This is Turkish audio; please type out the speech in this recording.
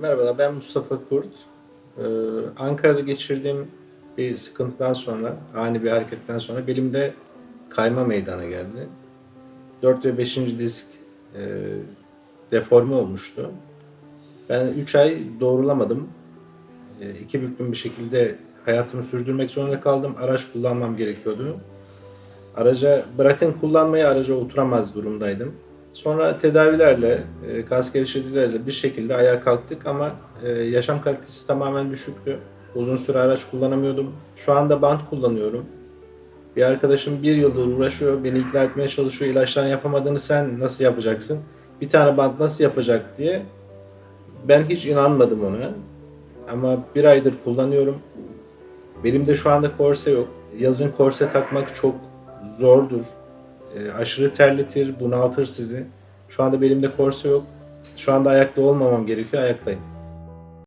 Merhabalar, ben Mustafa Kurt. Ee, Ankara'da geçirdiğim bir sıkıntıdan sonra, ani bir hareketten sonra belimde kayma meydana geldi. 4 ve 5. disk e, deforme olmuştu. Ben 3 ay doğrulamadım. E, iki büklüm bir şekilde hayatımı sürdürmek zorunda kaldım. Araç kullanmam gerekiyordu. Araca bırakın kullanmayı araca oturamaz durumdaydım. Sonra tedavilerle, e, kas gevşeticilerle bir şekilde ayağa kalktık ama e, yaşam kalitesi tamamen düşüktü. Uzun süre araç kullanamıyordum. Şu anda bant kullanıyorum. Bir arkadaşım bir yıldır uğraşıyor, beni ikna etmeye çalışıyor. İlaçların yapamadığını sen nasıl yapacaksın? Bir tane bant nasıl yapacak diye. Ben hiç inanmadım ona. Ama bir aydır kullanıyorum. Belimde şu anda korse yok. Yazın korse takmak çok zordur. E, aşırı terletir, bunaltır sizi. Şu anda belimde korse yok. Şu anda ayakta olmamam gerekiyor, ayaktayım.